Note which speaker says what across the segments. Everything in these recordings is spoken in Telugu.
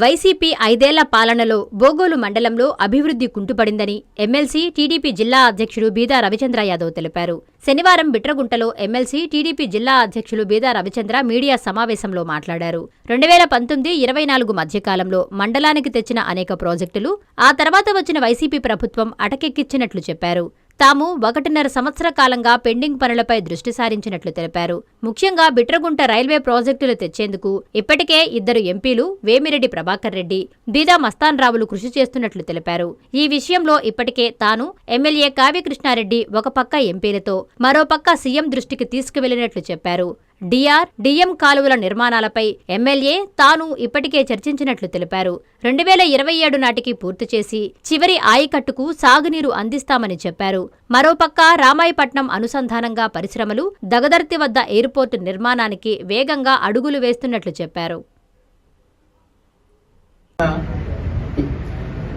Speaker 1: వైసీపీ ఐదేళ్ళ పాలనలో బోగోలు మండలంలో అభివృద్ధి కుంటుపడిందని ఎమ్మెల్సీ టీడీపీ జిల్లా అధ్యక్షుడు బీదా రవిచంద్ర యాదవ్ తెలిపారు. శనివారం బిట్రగుంటలో ఎమ్మెల్సీ టీడీపీ జిల్లా అధ్యక్షులు బీదా రవిచంద్ర మీడియా సమావేశంలో మాట్లాడారు. రెండు వేల పంతొమ్మిది ఇరవై నాలుగు మధ్యకాలంలో మండలానికి తెచ్చిన అనేక ప్రాజెక్టులు ఆ తర్వాత వచ్చిన వైసీపీ ప్రభుత్వం అటకెక్కించినట్లు చెప్పారు. తాము ఒకటిన్నర సంవత్సర కాలంగా పెండింగ్ పనులపై దృష్టి సారించినట్లు తెలిపారు. ముఖ్యంగా బిట్రగుంట రైల్వే ప్రాజెక్టులు తెచ్చేందుకు ఇప్పటికే ఇద్దరు ఎంపీలు వేమిరెడ్డి ప్రభాకర్ రెడ్డి బీదా మస్తాన్ రావులు కృషి చేస్తున్నట్లు తెలిపారు. ఈ విషయంలో ఇప్పటికే తాను ఎమ్మెల్యే కావ్యకృష్ణారెడ్డి ఒక పక్క ఎంపీలతో మరోపక్క సీఎం దృష్టికి తీసుకువెళ్ళినట్లు చెప్పారు. డిఆర్ డిఎం కాలువల నిర్మాణాలపై ఎమ్మెల్యే తాను ఇప్పటికే చర్చించినట్లు తెలిపారు. రెండు వేల ఇరవై ఏడు నాటికి పూర్తి చేసి చివరి ఆయకట్టుకు సాగునీరు అందిస్తామని చెప్పారు. మరోపక్క రామాయపట్నం అనుసంధానంగా పరిశ్రమలు దగదర్తి వద్ద ఎయిర్పోర్టు నిర్మాణానికి వేగంగా అడుగులు వేస్తున్నట్లు చెప్పారు.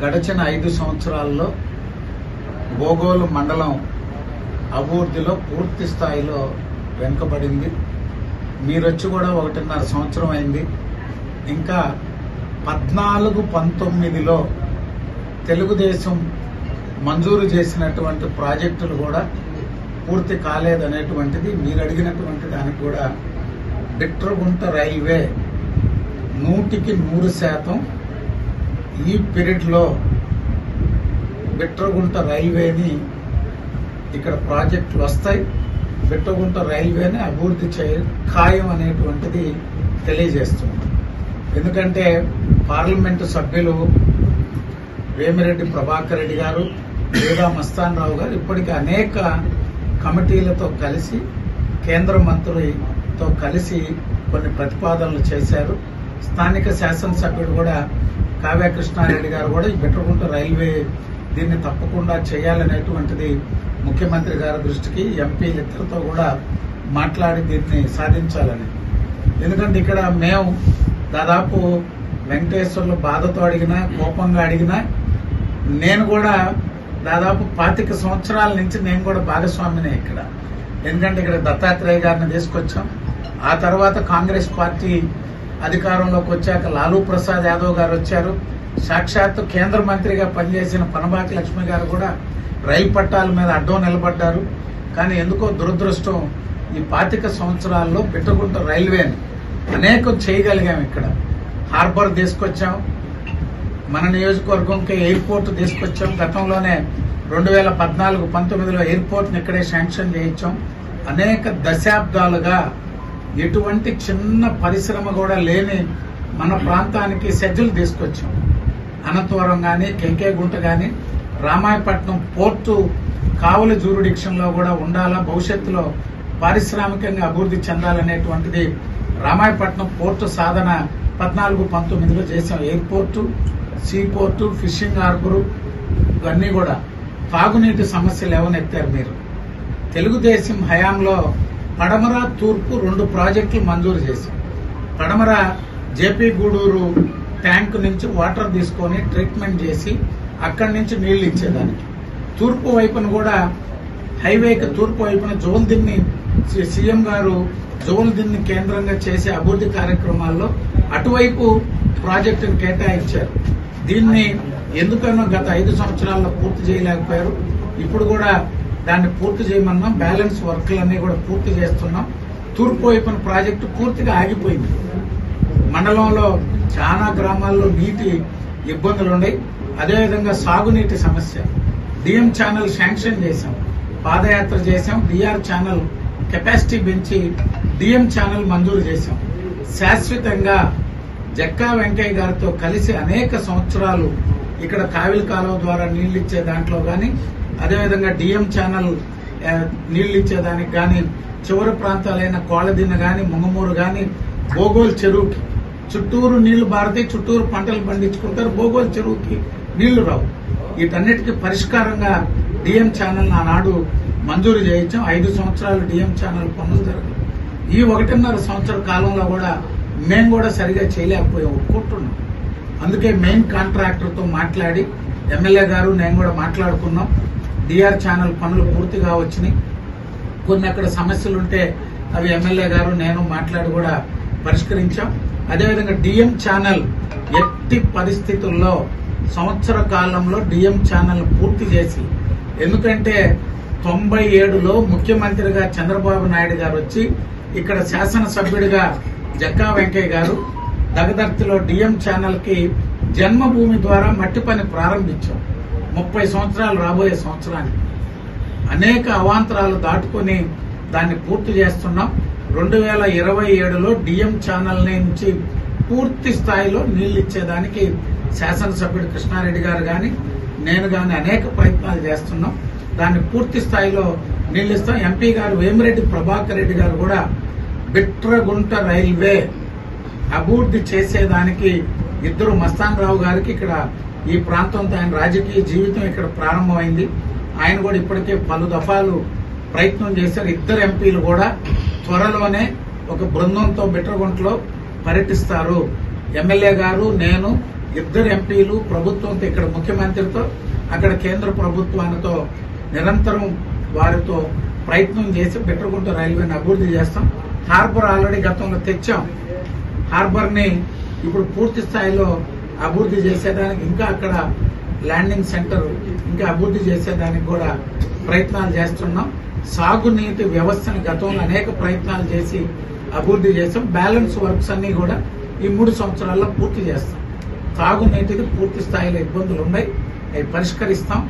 Speaker 2: గడచిన ఐదు సంవత్సరాల్లో బోగోలు మండలం అభివృద్ధిలో పూర్తి స్థాయిలో వెనుకబడింది. మీరొచ్చి కూడా ఒకటిన్నర సంవత్సరం అయింది. ఇంకా పద్నాలుగు పంతొమ్మిదిలో తెలుగుదేశం మంజూరు చేసినటువంటి ప్రాజెక్టులు కూడా పూర్తి కాలేదనేటువంటిది మీరు అడిగినటువంటి దానికి కూడా బిట్రగుంట రైల్వే నూటికి నూరు శాతం ఈ పీరియడ్లో బిట్రగుంట రైల్వేని ఇక్కడ ప్రాజెక్టులు వస్తాయి. బిట్రగుంట రైల్వేని అభివృద్ధి చేయ ఖాయం అనేటువంటిది తెలియజేస్తుంది. ఎందుకంటే పార్లమెంటు సభ్యులు వేమిరెడ్డి ప్రభాకర్ రెడ్డి గారు వేదా మస్తాన్ రావు గారు ఇప్పటికీ అనేక కమిటీలతో కలిసి కేంద్ర మంత్రితో కలిసి కొన్ని ప్రతిపాదనలు చేశారు. స్థానిక శాసనసభ్యుడు కూడా కావ్యకృష్ణారెడ్డి గారు కూడా ఈ బెట్టకుంట రైల్వే దీన్ని తప్పకుండా చేయాలనేటువంటిది ముఖ్యమంత్రి గారి దృష్టికి ఎంపీలిద్దరితో కూడా మాట్లాడి దీన్ని సాధించాలని. ఎందుకంటే ఇక్కడ మేము దాదాపు వెంకటేశ్వర్లు బాధతో అడిగినా కోపంగా అడిగినా నేను కూడా దాదాపు పాతిక సంవత్సరాల నుంచి నేను కూడా భాగస్వామినే ఇక్కడ. ఎందుకంటే ఇక్కడ దత్తాత్రేయ గారిని తీసుకొచ్చాం. ఆ తర్వాత కాంగ్రెస్ పార్టీ అధికారంలోకి వచ్చాక లాలూ ప్రసాద్ యాదవ్ గారు వచ్చారు. సాక్షాత్తు కేంద్ర మంత్రిగా పనిచేసిన పనబాకి లక్ష్మి గారు కూడా రైలు పట్టాల మీద అడ్డం నిలబడ్డారు. కానీ ఎందుకో దురదృష్టం ఈ పాతిక సంవత్సరాల్లో పిట్టగుంట రైల్వేని అనేకం చేయగలిగాం ఇక్కడ. హార్బర్ తీసుకొచ్చాం. మన నియోజకవర్గంకి ఎయిర్పోర్ట్ తీసుకొచ్చాం. గతంలోనే రెండు వేల పద్నాలుగు పంతొమ్మిదిలో ఎయిర్పోర్ట్ని ఇక్కడే శాంక్షన్ చేయించాం. అనేక దశాబ్దాలుగా ఎటువంటి చిన్న పరిశ్రమ కూడా లేని మన ప్రాంతానికి సెజ్జులు తీసుకొచ్చాం. అనంతవరం కానీ కెంకేగుంట కానీ రామాయపట్నం పోర్టు కావలి జూరిడిక్షన్లో కూడా ఉండాలా భవిష్యత్తులో పారిశ్రామికంగా అభివృద్ధి చెందాలనేటువంటిది రామాయపట్నం పోర్టు సాధన పద్నాలుగు పంతొమ్మిదిలో చేసాం airport sea port fishing harbour ఇవన్నీ కూడా తాగునీటి సమస్యలు ఏమనెత్తారు మీరు? తెలుగుదేశం హయాంలో పడమర తూర్పు రెండు ప్రాజెక్టులు మంజూరు చేశాం. పడమర జేపీ గూడూరు ట్యాంక్ నుంచి వాటర్ తీసుకొని ట్రీట్మెంట్ చేసి అక్కడి నుంచి నీళ్ళు ఇచ్చేదానికి. తూర్పు వైపున కూడా హైవేకి తూర్పు వైపున జోన్ దిన్ని సీఎం గారు జోన్ దిన్ని కేంద్రంగా చేసే అభివృద్ధి కార్యక్రమాల్లో అటువైపు ప్రాజెక్టును కేటాయించారు. దీన్ని ఎందుకనో గత ఐదు సంవత్సరాల్లో పూర్తి చేయలేకపోయారు. ఇప్పుడు కూడా దాన్ని పూర్తి చేయమన్నాం. బ్యాలెన్స్ వర్క్లన్నీ కూడా పూర్తి చేస్తున్నాం. తూర్పు వైపున ప్రాజెక్టు పూర్తిగా ఆగిపోయింది. మండలంలో చాలా గ్రామాల్లో నీటి ఇబ్బందులు ఉన్నాయి అదేవిధంగా సాగునీటి సమస్య. డిఎం ఛానల్ శాంక్షన్ చేశాం. పాదయాత్ర చేశాం. డిఆర్ ఛానల్ కెపాసిటీ పెంచి డిఎం ఛానల్ మంజూరు చేశాం. శాశ్వతంగా జక్కా వెంకయ్య గారితో కలిసి అనేక సంవత్సరాలు ఇక్కడ కావిలి కాలువ ద్వారా నీళ్ళు ఇచ్చే దాంట్లో కానీ అదేవిధంగా డిఎం ఛానల్ ఆ, నీళ్ళు ఇచ్చేదానికి కానీ చివరి ప్రాంతాలైన కోళ్ళదిన్న కానీ ముంగమూరు కానీ బోగోల్ చెరువుకి చుట్టూరు నీళ్ళు బారితే చుట్టూరు పంటలు పండించుకుంటారు. భూగోళ చెరువుకి నీళ్ళు రావు. వీటన్నిటికీ పరిష్కారంగా డిఎం ఛానల్ ఆనాడు మంజూరు చేయించాం. ఐదు సంవత్సరాలు డిఎం ఛానల్ పనులు జరగదు ఈ ఒకటిన్నర సంవత్సర కాలంలో కూడా మేము కూడా సరిగా చేయలేకపోయాం. ఒప్పుకుంటున్నాం అందుకే మెయిన్ కాంట్రాక్టర్తో మాట్లాడి ఎమ్మెల్యే గారు నేను కూడా మాట్లాడుకున్నాం. డిఆర్ ఛానల్ పనులు పూర్తిగా వచ్చినాయి. కొన్ని అక్కడ సమస్యలుంటే అవి ఎమ్మెల్యే గారు నేను మాట్లాడి కూడా పరిష్కరించాం. అదేవిధంగా డిఎం ఛానల్ ఎట్టి పరిస్థితుల్లో సంవత్సర కాలంలో డిఎం ఛానల్ పూర్తి చేసి ఎందుకంటే తొంభై ఏడులో ముఖ్యమంత్రిగా చంద్రబాబు నాయుడు గారు వచ్చి ఇక్కడ శాసనసభ్యుడిగా జక్కా వెంకయ్య గారు దగదర్తిలో డిఎం ఛానల్కి జన్మభూమి ద్వారా మట్టి పని ప్రారంభించాం. ముప్పై సంవత్సరాలు రాబోయే సంవత్సరానికి. అనేక అవాంతరాలు దాటుకొని దాన్ని పూర్తి చేస్తున్నాం. రెండు వేల ఇరవై ఏడులో డిఎం ఛానల్ నుంచి పూర్తి స్థాయిలో నీళ్ళు ఇచ్చేదానికి శాసనసభ్యుడు కృష్ణారెడ్డి గారు గాని నేను గాని అనేక ప్రయత్నాలు చేస్తున్నాం. దాన్ని పూర్తి స్థాయిలో నీళ్ళు ఇస్తాం ఎంపీ గారు వేమిరెడ్డి ప్రభాకర్ రెడ్డి గారు కూడా బిట్రగుంట రైల్వే అభివృద్ధి చేసేదానికి ఇద్దరు మస్తాన్ రావు గారికి ఇక్కడ ఈ ప్రాంతంతో ఆయన రాజకీయ జీవితం ఇక్కడ ప్రారంభమైంది. ఆయన కూడా ఇప్పటికే పలు దఫాలు ప్రయత్నం చేశారు. ఇద్దరు ఎంపీలు కూడా త్వరలోనే ఒక బృందంతో బిట్రగుంటలో పర్యటిస్తారు. ఎమ్మెల్యే గారు నేను ఇద్దరు ఎంపీలు ప్రభుత్వంతో ఇక్కడ ముఖ్యమంత్రితో అక్కడ కేంద్ర ప్రభుత్వానితో నిరంతరం వారితో ప్రయత్నం చేసి బిట్రగుంట రైల్వేని అభివృద్ధి చేస్తాం. హార్బర్ ఆల్రెడీ గతంలో తెచ్చాం. హార్బర్ని ఇప్పుడు పూర్తి స్థాయిలో అభివృద్ధి చేసేదానికి ఇంకా అక్కడ ల్యాండింగ్ సెంటర్ ఇంకా అభివృద్ధి చేసేదానికి కూడా ప్రయత్నాలు చేస్తున్నాం. సాగునీటి వ్యవస్థను గతంలో అనేక ప్రయత్నాలు చేసి అభివృద్ధి చేస్తాం. బ్యాలెన్స్ వర్క్స్ అన్ని కూడా ఈ మూడు సంవత్సరాల్లో పూర్తి చేస్తాం. తాగునీటికి పూర్తి స్థాయిలో ఇబ్బందులు ఉన్నాయి అవి పరిష్కరిస్తాం.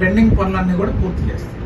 Speaker 2: పెండింగ్ పనులన్నీ కూడా పూర్తి చేస్తాం.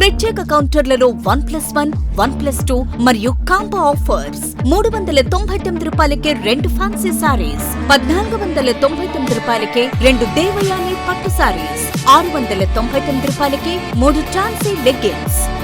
Speaker 3: ప్రత్యేక కౌంటర్లలో one plus one one plus two మరియు కాంబో ఆఫర్స్. మూడు వందల తొంభై తొమ్మిది రూపాయలకే రెండు ఫ్యాన్సీ సారీస్ పద్నాలుగు వందల తొంభై తొమ్మిది రూపాయలకే రెండు దేవయాని పట్టు సారీస్ ఆరు వందల తొంభై తొమ్మిది రూపాయలకే మూడు ఛాన్సీ లెగ్గిన్స్